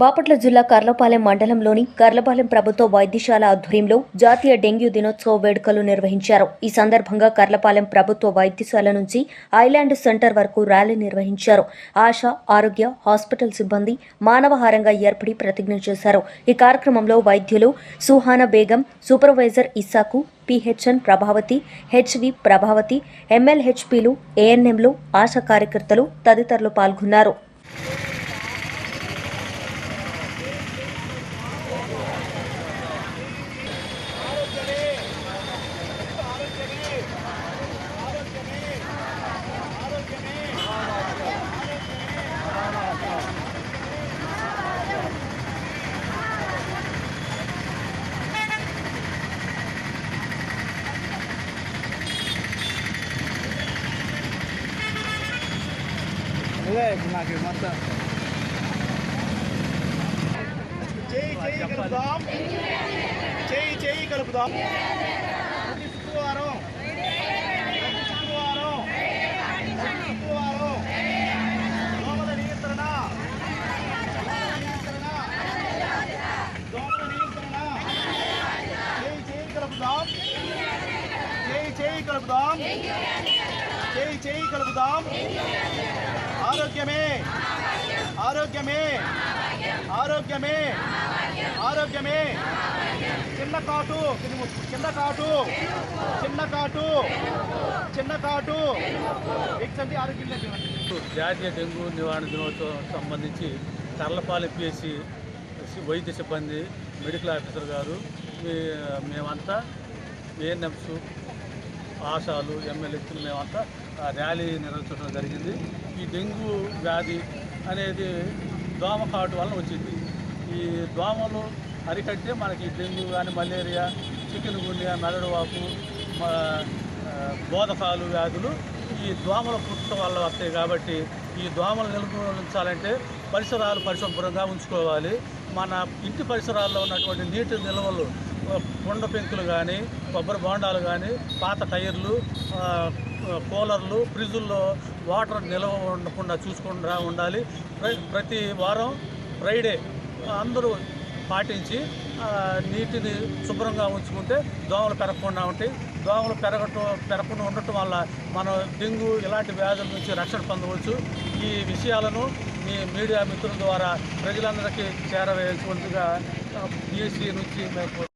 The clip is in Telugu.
బాపట్ల జిల్లా కర్లపాలెం మండలంలోని కర్లపాలెం ప్రభుత్వ వైద్యశాల ఆధ్వర్యంలో జాతీయ డెంగ్యూ దినోత్సవ వేడుకలు నిర్వహించారు. ఈ సందర్భంగా కర్లపాలెం ప్రభుత్వ వైద్యశాల నుంచి ఐలాండ్ సెంటర్ వరకు ర్యాలీ నిర్వహించారు. ఆశా ఆరోగ్య హాస్పిటల్ సిబ్బంది మానవహారంగా ఏర్పడి ప్రతిజ్ఞ చేశారు. ఈ కార్యక్రమంలో వైద్యులు సుహానా బేగం సూపర్వైజర్ ఇస్సాకు పిహెచ్ఎన్ ప్రభావతి హెచ్వి ప్రభావతి ఎమ్మెల్హెచ్పిలు ఏఎన్ఎంలు ఆశా కార్యకర్తలు తదితరులు పాల్గొన్నారు. ఇదే నాకు మొత్తం చేయి చేయి కలుపుదాం. చేయి చేయి కలుపుదాం. ప్రతి శుక్రవారం ప్రతి శుక్రవారం ప్రతి శుక్రవారం దోమల నియంత్రణ దోమల నియంత్రణ చేయి చేయి కలుపుదాం చేయి చేయి కలుపుదాం చేయి చేయి కలుపుదాం. ఆరోగ్యమే. ఆరోగ్యమే. ఆరోగ్యమే. ఆరోగ్యమే. చిన్న కాటు. చిన్న కాటు. చిన్న కాటు. చిన్న కాటు. ఆరోగ్యం జాతీయ డెంగ్యూ నివారణ దినోత్సవం సంబంధించి తర్లపాలెం పిఎస్సి వైద్య సిబ్బంది మెడికల్ ఆఫీసర్ గారు మేమంతా ఏఎన్ఎంస్ ఆశాలు ఎమ్మెల్యేలు మేమంతా ర్యాలీ నిర్వహించడం జరిగింది. ఈ డెంగ్యూ వ్యాధి అనేది దోమ కాటు వలన వచ్చింది. ఈ దోమలు అరికట్టే మనకి డెంగ్యూ కానీ మలేరియా చికెన్ గుండె మెదడువాపు బోధకాలు వ్యాధులు ఈ దోమల పుట్ట వల్ల వస్తాయి కాబట్టి ఈ దోమలు నిలుపుంచాలంటే పరిసరాలు పరిశుభ్రంగా ఉంచుకోవాలి. మన ఇంటి పరిసరాల్లో ఉన్నటువంటి నీటి నిల్వలు ఆ, కుండ పెంకులు కానీ కొబ్బరి బోండాలు కానీ పాత టైర్లు కూలర్లు ఫ్రిడ్జుల్లో వాటర్ నిల్వ ఉండకుండా చూసుకుండా ఉండాలి. ప్ర- ప్రతి వారం ఫ్రైడే అందరూ పాటించి నీటిని శుభ్రంగా ఉంచుకుంటే దోమలు పెరగకుండా ఉంటాయి. దోమలు పెరగటం పెరగకుండా ఉండటం వల్ల మనం డెంగ్యూ ఇలాంటి వ్యాధుల నుంచి రక్షణ పొందవచ్చు. ఈ విషయాలను మీ మీడియా మిత్రుల ద్వారా ప్రజలందరికీ చేరవేయాల్సిందిగా బీఎస్సీ నుంచి మేము